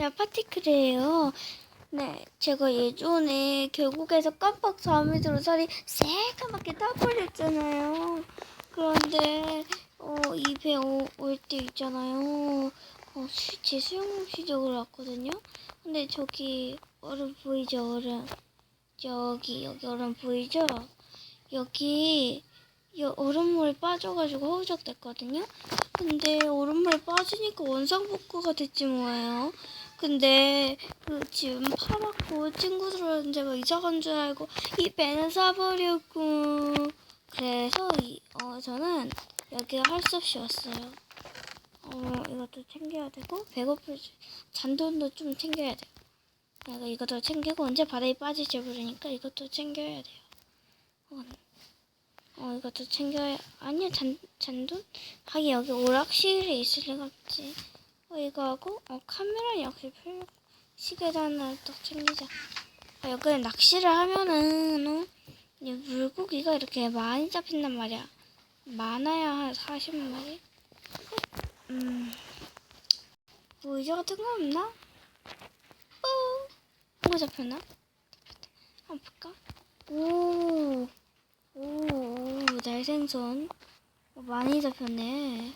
네, 파티클이에요. 네, 제가 예전에 계곡에서 깜빡 잠이 들어 살이 새까맣게 타버렸잖아요. 그런데 어, 입에 올 때 있잖아요. 어, 수, 제 수영 시적을 왔거든요. 근데 저기 얼음 보이죠, 얼음. 여기 여기 얼음 보이죠? 여기 이 얼음물에 빠져가지고 허우적 됐거든요. 근데 얼음물에 빠지니까 원상복구가 됐지 뭐예요. 근데 그 지금 파랗고 친구들은 제가 이사 간 줄 알고 이 배는 사버렸고 그래서 이, 어, 저는 여기에 할수 없이 왔어요. 어 이것도 챙겨야 되고 배고플 수- 잔돈도 좀 챙겨야 돼요. 내가 이것도 챙기고 언제 바다에 빠질지 모르니까 이것도 챙겨야 돼요. 어, 어 이것도 챙겨야 아니야 잔 잔돈? 하긴 여기 오락실에 있을 리가 없지. 어 이거 하고 어 카메라 역시 필요. 시계도 하나 또 챙기자. 아, 여기 낚시를 하면은 어 이 물고기가 이렇게 많이 잡힌단 말이야. 많아야 한 40마리. 음. 뭐 이제 같은 거 없나? 어. 뭐가 잡혔나? 잡혔다. 한번 볼까? 오. 오, 오, 날생선. 어, 많이 잡혔네.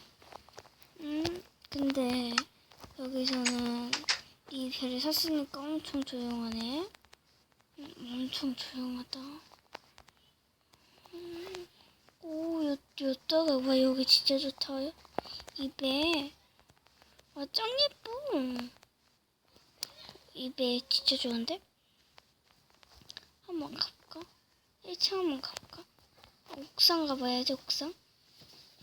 음, 근데 여기서는 이 배를 샀으니까 엄청 조용하네. 음, 엄청 조용하다. 음, 오, 요, 요따가, 와, 여기 진짜 좋다. 이 배. 와, 짱 예뻐. 이배 진짜 좋은데? 한번 가볼까? 1층 한번 가볼까? 옥상 가봐야지 옥상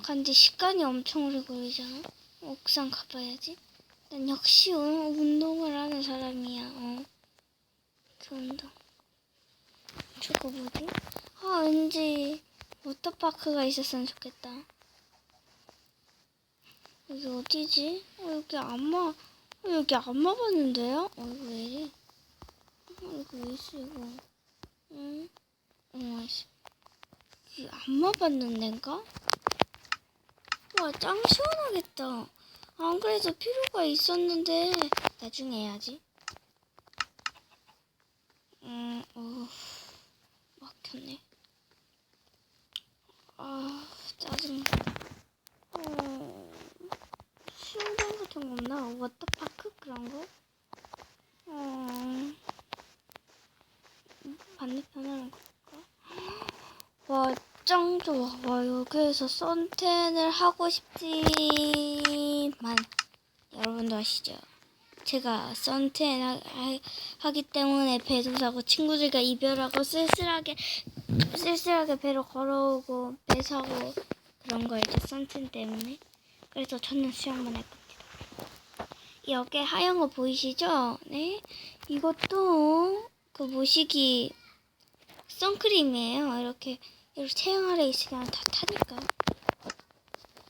근데 시간이 엄청 오래 걸리잖아 옥상 가봐야지 난 역시 어, 운동을 하는 사람이야 어. 그 운동 저거 뭐지? 아 왠지 워터파크가 있었으면 좋겠다 여기 어디지? 어, 여기 안마 어, 여기 안 와봤는데요? 어 이거 왜 이래? 어, 이거 왜 있어 이거 응? 어, 씨. 이안 와봤는 데인가? 와, 짱 시원하겠다. 안 그래도 필요가 있었는데, 나중에 해야지. 음, 어, 막혔네. 아, 짜증나. 어, 수영장 같은 거 없나? 워터파크? 그런 거? 어, 반대편으로 갈까? 와, 짱 좋아. 와, 여기에서 선텐을 하고 싶지 만, 여러분도 아시죠? 제가 하, 하기 때문에 배도 사고 친구들과 이별하고 쓸쓸하게, 쓸쓸하게 배로 걸어오고 배 사고 그런 거였죠. 선텐 때문에. 그래서 저는 수영만 할 겁니다. 여기 하얀 거 보이시죠? 네. 이것도 그 모시기 선크림이에요. 이렇게 이렇게 태양 아래 있으면 다 타니까.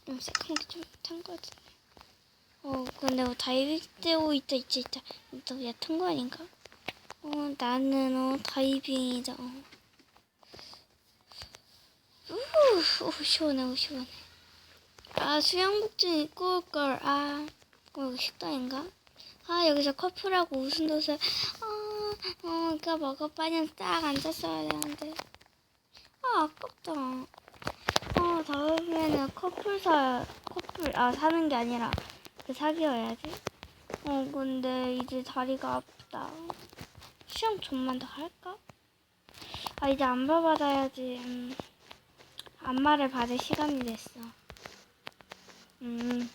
좀 새콤 게좀탄 거 같은데. 어, 근데 뭐 다이빙 때 오 있다 있다 있다. 또 얕은 거 아닌가? 어, 나는 어 다이빙이다. 어. 우, 오, 시원해, 오, 시원해. 아, 수영복 좀 입고 올 걸. 아, 어, 식당인가? 아, 여기서 커플하고 웃음 돋을. 아, 어, 이거 먹어봐야 딱 앉았어야 되는데. 아, 아깝다. 아, 다음에는 커플 사, 커플, 아, 사는 게 아니라, 그 사귀어야지. 어, 근데 이제 다리가 아프다. 수영 좀만 더 할까? 아, 이제 안마 받아야지. 음, 안마를 받을 시간이 됐어. 음.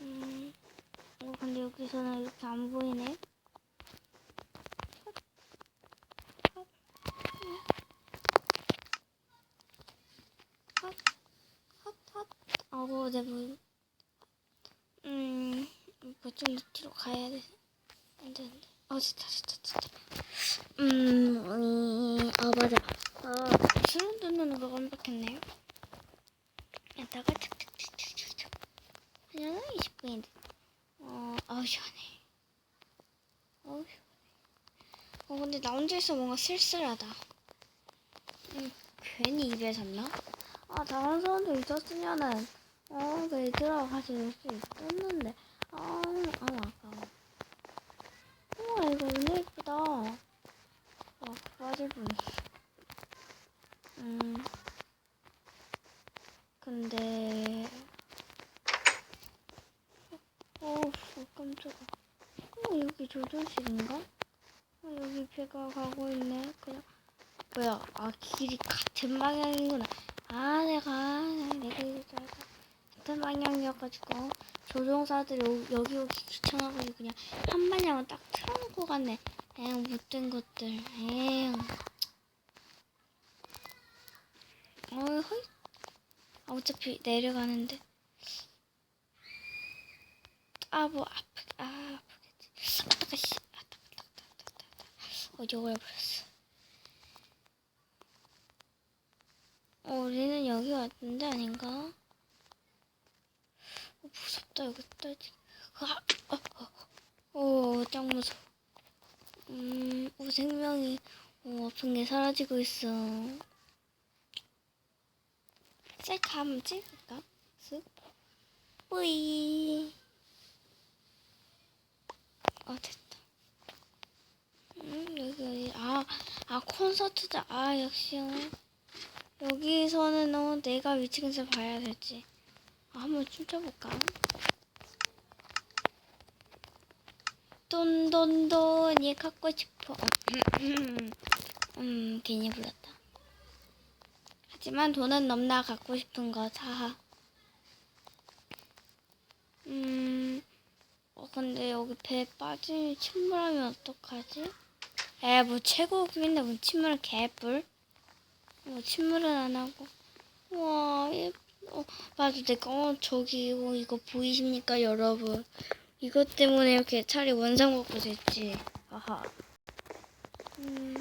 음. 어, 근데 여기서는 이렇게 안 보이네. 헛, 헛, 헛. 어우, 내 뭐, 음, 이거 좀 뒤로 가야 돼. 안 돼. 어, 진짜, 진짜, 진짜. 음, 음, 아, 맞아. 아, 수능 듣는 거 깜빡했네요. 여기다가 툭툭툭툭툭. 하면은 20분인데. 어, 아우, 시원해. 어우, 시원해. 어, 근데 나 혼자 있어 뭔가 쓸쓸하다. 음, 괜히 입에 샀나? 아, 다른 사람도 있었으면은 어, 그래 들어가서 놀수 있었는데. 아, 아, 아까워. 우와, 이거 너무 예쁘다. 아, 빠질 뻔했어. 음. 근데. 어, 어, 깜짝아. 어, 여기 조종실인가? 어, 여기 배가 가고 있네. 그냥. 뭐야, 아, 길이 같은 방향이구나. 아, 내가, 내가 이거 알고. 같은 방향이어가지고, 조종사들이 오- 여기 오기 귀찮아가지고, 그냥 한 방향을 딱 틀어놓고 갔네. 에휴, 못된 것들. 에휴. 어이, 허이. 아, 어차피 내려가는데. 아, 뭐, 아프, 아, 아프겠지. 아따가, 씨. 아따가, 아따가, 아따가, 아따가. 어, 욕을해버렸어. 어, 우리는 여기 왔는데 아닌가? 어, 무섭다, 여기 떨지. 아, 어, 어, 어, 짱 무서워. 음, 어, 생명이, 어, 아픈 게 사라지고 있어. 셀카 한번 찍을까? 쓱. 뿌이. 어, 됐다. 음, 여기, 여기. 아, 아, 콘서트다. 아, 역시. 어. 여기서는 어, 내가 위층에서 봐야 되지. 아, 한번 춤춰볼까? 돈 돈 돈이 갖고 싶어. 어, 음, 괜히 불렀다. 하지만 돈은 넘나 갖고 싶은 거 사. 음, 어, 근데 여기 배 빠지면 침몰하면 어떡하지? 에, 뭐 최고급인데 뭐 침몰 개뿔? 뭐 침몰은 안 하고. 와, 예, 어, 맞아, 내가 어 저기 어, 이거 보이십니까, 여러분? 이것 때문에 이렇게 차라리 원상 복구 됐지. 아하. 음.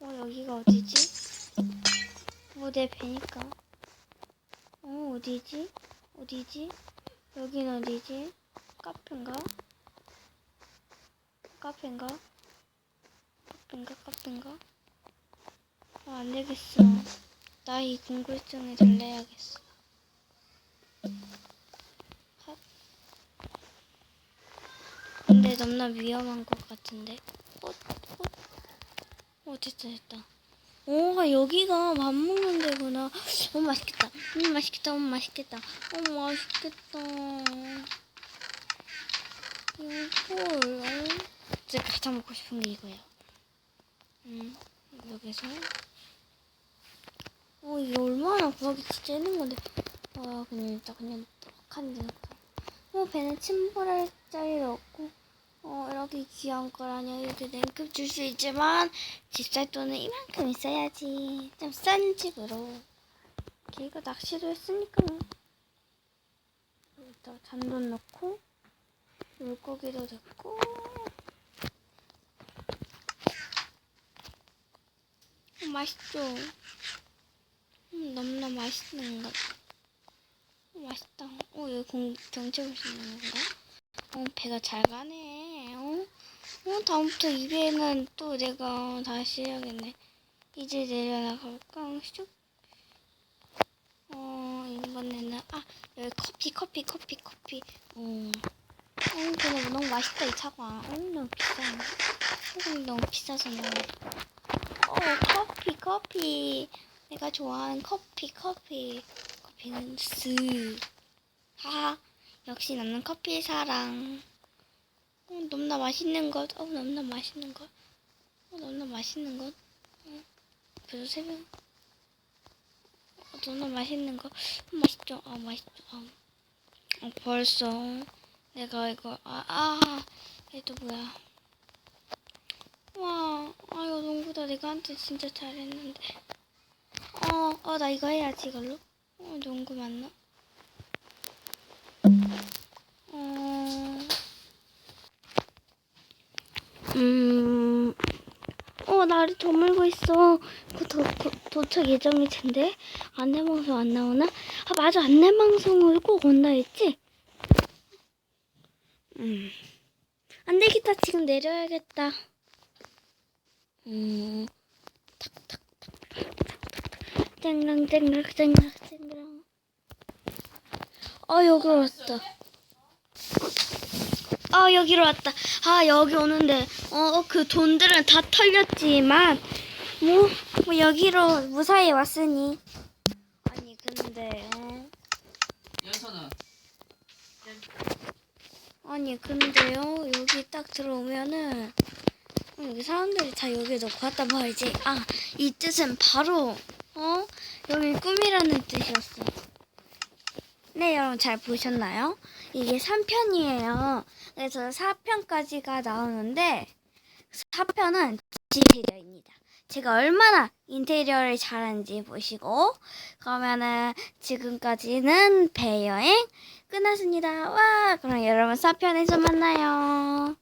어, 여기가 어디지? 뭐내 배니까. 어, 어디지? 어디지? 여긴 어디지? 카페인가? 카페인가? 카페인가? 카페인가? 아, 안 되겠어. 나 이 궁금증에 달래야겠어. 핫. 근데 너무나 위험한 것 같은데. 어, 어, 어 됐다, 됐다. 오, 여기가 밥 먹는 데구나. 너무 맛있겠다. 음, 맛있겠다. 음, 맛있겠다. 어, 맛있겠다. 이걸, 어? 진짜 가장 먹고 싶은 게 이거야. 음, 여기서. 어, 이게 얼마나 구하기 진짜 힘든 건데. 아, 그냥 일단 그냥 떡한 데. 어, 배는 침몰할 자리도 없고. 어, 이렇게 귀여운 거라뇨. 이렇게 냉큼 줄 수 있지만, 집살 돈은 이만큼 있어야지. 좀 싼 집으로. 걔가 낚시도 했으니까. 여기다 잔돈 넣고, 물고기도 넣고. 어, 맛있죠? 음, 너무나 맛있는 것. 어, 맛있다. 어, 여기 공, 경치 볼 수 있는 건가? 어, 배가 잘 가네. 어? 어, 다음부터 이 배는 또 내가 다시 해야겠네. 이제 내려나가 볼까? 슉. 어, 이번에는, 아, 여기 커피, 커피, 커피, 커피. 어. 어, 근데 너무 맛있다, 이 차가. 어, 너무 비싸네. 소금이 너무 비싸서 너무. 어, 커피, 커피. 내가 좋아하는 커피, 커피. 커피는 스. 하하. 역시 나는 커피 사랑. 어, 너무나 맛있는 것. 어, 너무나 맛있는 것. 어, 너무나 맛있는 것. 어, 벌써 새벽. 어, 너무나 맛있는 것. 어, 맛있죠? 아, 맛있죠? 아. 어, 벌써. 내가 이거, 아, 아. 얘도 뭐야. 와, 아유, 농구다. 내가 한테 진짜 잘했는데. 어, 어, 나 이거 해야지, 이걸로. 어, 농구 맞나? 어, 음, 어, 날이 저물고 있어. 그 도, 도, 도착 예정일 텐데. 안내방송 안 나오나? 아, 맞아. 안내방송을 꼭 온다 했지? 음. 안 되겠다. 지금 내려야겠다. 음, 탁, 탁, 탁. 쨍랑 쨍랑 쨍랑 쨍랑. 아 여기로 왔다. 아 여기로 왔다. 아 여기 오는데. 어 그 돈들은 다 털렸지만 뭐, 뭐 여기로 무사히 왔으니. 아니 근데 어, 연서는 아니 근데요 여기 딱 들어오면은 어, 여기 사람들이 다 여기 놓고 왔단 말이지. 아 이 뜻은 바로 어 여기 꿈이라는 뜻이었어 네 여러분 잘 보셨나요? 이게 3편이에요 그래서 4편까지가 나오는데 4편은 인테리어입니다 제가 얼마나 인테리어를 잘하는지 보시고 그러면은 지금까지는 배여행 끝났습니다. 와, 그럼 여러분 4편에서 만나요.